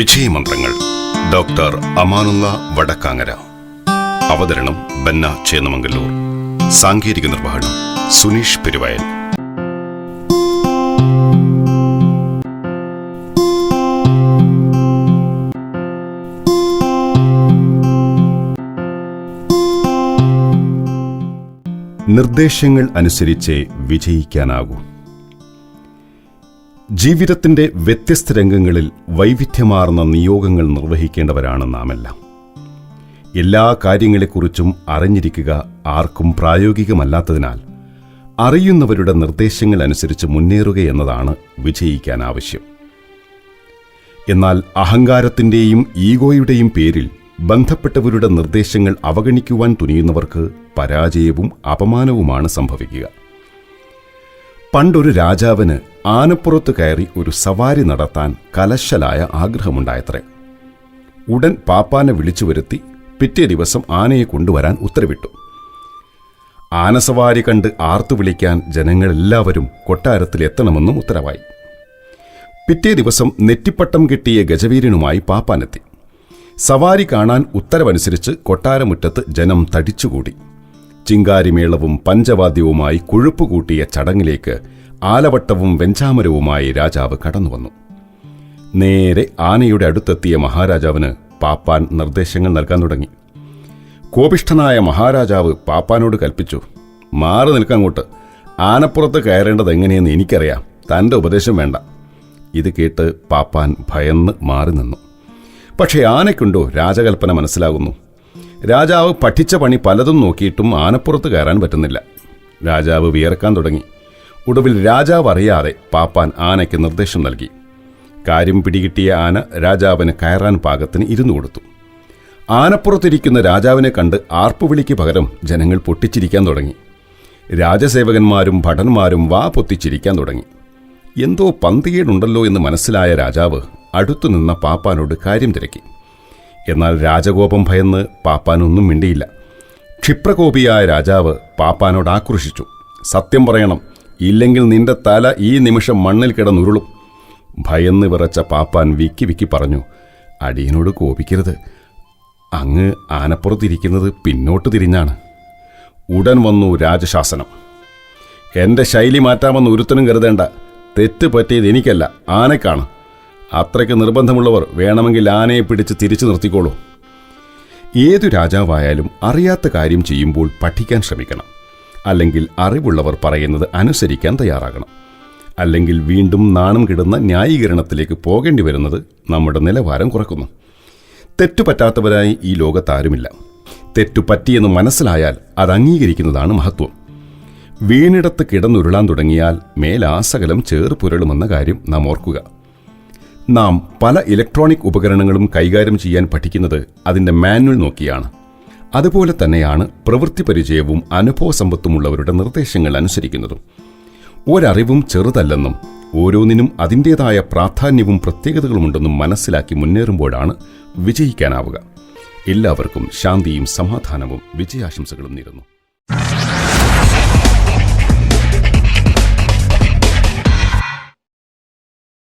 വിജയമന്ത്രങ്ങൾ. Doctor Amanullah Vadakkangara. അവതരണം ബന്ന ചേന്നമംഗല്ലൂർ. സാങ്കേതിക നിർവഹണം സുനീഷ് പെരുവയൽ. നിർദ്ദേശങ്ങൾ അനുസരിച്ച് വിജയിക്കാനാകൂ. ജീവിതത്തിന്റെ വ്യത്യസ്ത രംഗങ്ങളിൽ വൈവിധ്യമാർന്ന നിയോഗങ്ങൾ നിർവഹിക്കേണ്ടവരാണ് നാമെല്ലാം. എല്ലാ കാര്യങ്ങളെക്കുറിച്ചും അറിഞ്ഞിരിക്കുക ആർക്കും പ്രായോഗികമല്ലാത്തതിനാൽ അറിയുന്നവരുടെ നിർദ്ദേശങ്ങൾ അനുസരിച്ച് മുന്നേറുക എന്നതാണ് വിജയിക്കാൻ ആവശ്യം എന്നാൽ അഹങ്കാരത്തിന്റെയും ഈഗോയുടെയും പേരിൽ ബന്ധപ്പെട്ടവരുടെ നിർദ്ദേശങ്ങൾ അവഗണിക്കുവാൻ തുനിയുന്നവർക്ക് പരാജയവും അപമാനവുമാണ് സംഭവിക്കുക. പണ്ടൊരു രാജാവിന് ആനപ്പുറത്ത് കയറി ഒരു സവാരി നടത്താൻ കലശലായ ആഗ്രഹമുണ്ടായത്രേ. ഉടൻ പാപ്പാനെ വിളിച്ചു വരുത്തി പിറ്റേ ദിവസം ആനയെ കൊണ്ടുവരാൻ ഉത്തരവിട്ടു. ആനസവാരി കണ്ട് ആർത്തു വിളിക്കാൻ ജനങ്ങളെല്ലാവരും കൊട്ടാരത്തിൽ എത്തണമെന്നും ഉത്തരവായി. പിറ്റേ ദിവസം നെറ്റിപ്പട്ടം കിട്ടിയ ഗജവീരനുമായി പാപ്പാനെത്തി. സവാരി കാണാൻ ഉത്തരവനുസരിച്ച് കൊട്ടാരമുറ്റത്ത് ജനം തടിച്ചുകൂടി. ചിങ്കാരിമേളവും പഞ്ചവാദ്യവുമായി കൊഴുപ്പുകൂട്ടിയ ചടങ്ങിലേക്ക് ആലവട്ടവും വെഞ്ചാമരവുമായി രാജാവ് കടന്നുവന്നു. നേരെ ആനയുടെ അടുത്തെത്തിയ മഹാരാജാവിന് പാപ്പാൻ നിർദ്ദേശങ്ങൾ നൽകാൻ തുടങ്ങി. കോപിഷ്ഠനായ മഹാരാജാവ് പാപ്പാനോട് കൽപ്പിച്ചു മാറി നിൽക്കങ്ങോട്ട്. ആനപ്പുറത്ത് കയറേണ്ടത് എങ്ങനെയെന്ന് എനിക്കറിയാം. തന്റെ ഉപദേശം വേണ്ട. ഇത് കേട്ട് പാപ്പാൻ ഭയന്ന് മാറി നിന്നു. പക്ഷേ ആനയ്ക്കുണ്ടോ രാജകൽപ്പന മനസ്സിലാകുന്നു. രാജാവ് പഠിച്ച പണി പലതും നോക്കിയിട്ടും ആനപ്പുറത്ത് കയറാൻ പറ്റുന്നില്ല. രാജാവ് വിയർക്കാൻ തുടങ്ങി. ഒടുവിൽ രാജാവ് അറിയാതെ പാപ്പാൻ ആനയ്ക്ക് നിർദ്ദേശം നൽകി. കാര്യം പിടികിട്ടിയ ആന രാജാവിന് കയറാൻ പാകത്തിന് ഇരുന്നു കൊടുത്തു. ആനപ്പുറത്തിരിക്കുന്ന രാജാവിനെ കണ്ട് ആർപ്പുവിളിക്ക് പകരം ജനങ്ങൾ പൊട്ടിച്ചിരിക്കാൻ തുടങ്ങി. രാജസേവകന്മാരും ഭടന്മാരും വാ പൊത്തിച്ചിരിക്കാൻ തുടങ്ങി. എന്തോ പന്തികേടുണ്ടല്ലോ എന്ന് മനസ്സിലായ രാജാവ് അടുത്തുനിന്ന പാപ്പാനോട് കാര്യം തിരക്കി. എന്നാൽ രാജകോപം ഭയന്ന് പാപ്പാനൊന്നും മിണ്ടിയില്ല. ക്ഷിപ്രകോപിയായ രാജാവ് പാപ്പാനോട് ആക്രോശിച്ചു. സത്യം പറയണം ഇല്ലെങ്കിൽ നിന്റെ തല ഈ നിമിഷം മണ്ണിൽ കിടന്നുരുളും. ഭയന്ന് വിറച്ച പാപ്പാൻ വിക്കി വിക്കി പറഞ്ഞു അടിയനോട് കോപിക്കരുത്. അങ്ങ് ആനപ്പുറത്തിരിക്കുന്നത് പിന്നോട്ട് തിരിഞ്ഞാണ്. ഉടൻ വന്നു രാജശാസനം. എന്റെ ശൈലി മാറ്റാമെന്ന് ഒരുത്തനും കരുതേണ്ട. തെറ്റ് പറ്റിയത് എനിക്കല്ല ആനയ്ക്കാണ്. അത്രയ്ക്ക് നിർബന്ധമുള്ളവർ വേണമെങ്കിൽ ആനയെ പിടിച്ച് തിരിച്ചു നിർത്തിക്കോളൂ. ഏതു രാജാവായാലും അറിയാത്ത കാര്യം ചെയ്യുമ്പോൾ പഠിക്കാൻ ശ്രമിക്കണം. അല്ലെങ്കിൽ അറിവുള്ളവർ പറയുന്നത് അനുസരിക്കാൻ തയ്യാറാകണം. അല്ലെങ്കിൽ വീണ്ടും നാണം കിടുന്ന ന്യായീകരണത്തിലേക്ക് പോകേണ്ടി വരുന്നത് നമ്മുടെ നിലവാരം കുറക്കുന്നു. തെറ്റുപറ്റാത്തവരായി ഈ ലോകത്താരുമില്ല. തെറ്റുപറ്റിയെന്ന് മനസ്സിലായാൽ അത് അംഗീകരിക്കുന്നതാണ് മഹത്വം. വീണിടത്ത് കിടന്നുരുളാൻ തുടങ്ങിയാൽ മേലാസകലം ചേർപ്പുരളുമെന്ന കാര്യം നാം ഓർക്കുക. നാം പല ഇലക്ട്രോണിക് ഉപകരണങ്ങളും കൈകാര്യം ചെയ്യാൻ പഠിക്കുന്നത് അതിന്റെ മാനുവൽ നോക്കിയാണ്. അതുപോലെ തന്നെയാണ് പ്രവൃത്തി പരിചയവും അനുഭവ സമ്പത്തുമുള്ളവരുടെ നിർദ്ദേശങ്ങൾ അനുസരിക്കുന്നതും. ഒരറിവും ചെറുതല്ലെന്നും ഓരോന്നിനും അതിന്റെതായ പ്രാധാന്യവും പ്രത്യേകതകളുമുണ്ടെന്നും മനസ്സിലാക്കി മുന്നേറുമ്പോഴാണ് വിജയിക്കാനാവുക. എല്ലാവർക്കും ശാന്തിയും സമാധാനവും വിജയാശംസകളും നേരുന്നു.